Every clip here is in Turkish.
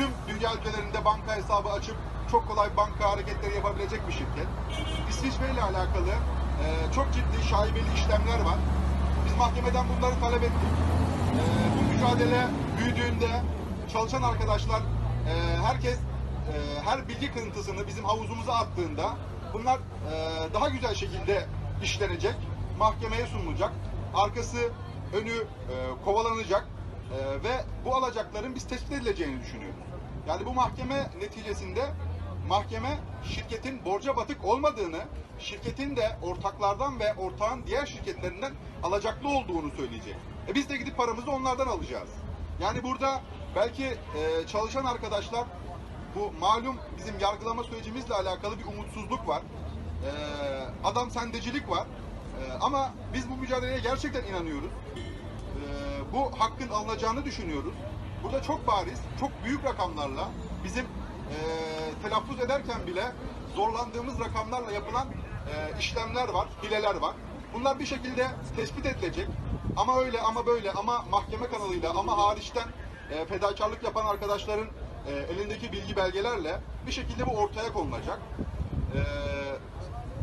tüm dünya ülkelerinde banka hesabı açıp çok kolay banka hareketleri yapabilecek bir şirket. İsviçre ile alakalı e, çok ciddi şaibeli işlemler var. Biz mahkemeden bunları talep ettik. E, bu mücadele büyüdüğünde çalışan arkadaşlar, e, herkes e, her bilgi kırıntısını bizim havuzumuza attığında bunlar e, daha güzel şekilde işlenecek, mahkemeye sunulacak, arkası önü e, kovalanacak e, ve bu alacakların biz tespit edileceğini düşünüyoruz. Yani bu mahkeme neticesinde mahkeme şirketin borca batık olmadığını, şirketin de ortaklardan ve ortağın diğer şirketlerinden alacaklı olduğunu söyleyecek. E biz de gidip paramızı onlardan alacağız. Yani burada belki e, çalışan arkadaşlar bu malum bizim yargılama sürecimizle alakalı bir umutsuzluk var. E, adam sendecilik var. E, ama biz bu mücadeleye gerçekten inanıyoruz. Bu hakkın alınacağını düşünüyoruz. Burada çok bariz, çok büyük rakamlarla bizim e, telaffuz ederken bile zorlandığımız rakamlarla yapılan e, işlemler var, hileler var. Bunlar bir şekilde tespit edilecek. Ama öyle ama böyle ama mahkeme kanalıyla ama hariçten e, fedakarlık yapan arkadaşların e, elindeki bilgi belgelerle bir şekilde bu ortaya konulacak. E,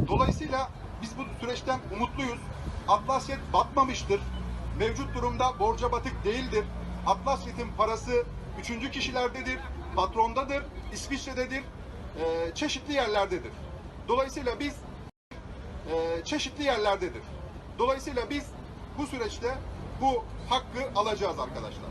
dolayısıyla biz bu süreçten umutluyuz. Atlasyet batmamıştır. Mevcut durumda borca batık değildir. Atlasyet'in parası üçüncü kişilerdedir, patrondadır, İsviçre'dedir, e, çeşitli yerlerdedir. Dolayısıyla biz e, çeşitli yerlerdedir. Dolayısıyla biz bu süreçte bu hakkı alacağız arkadaşlar.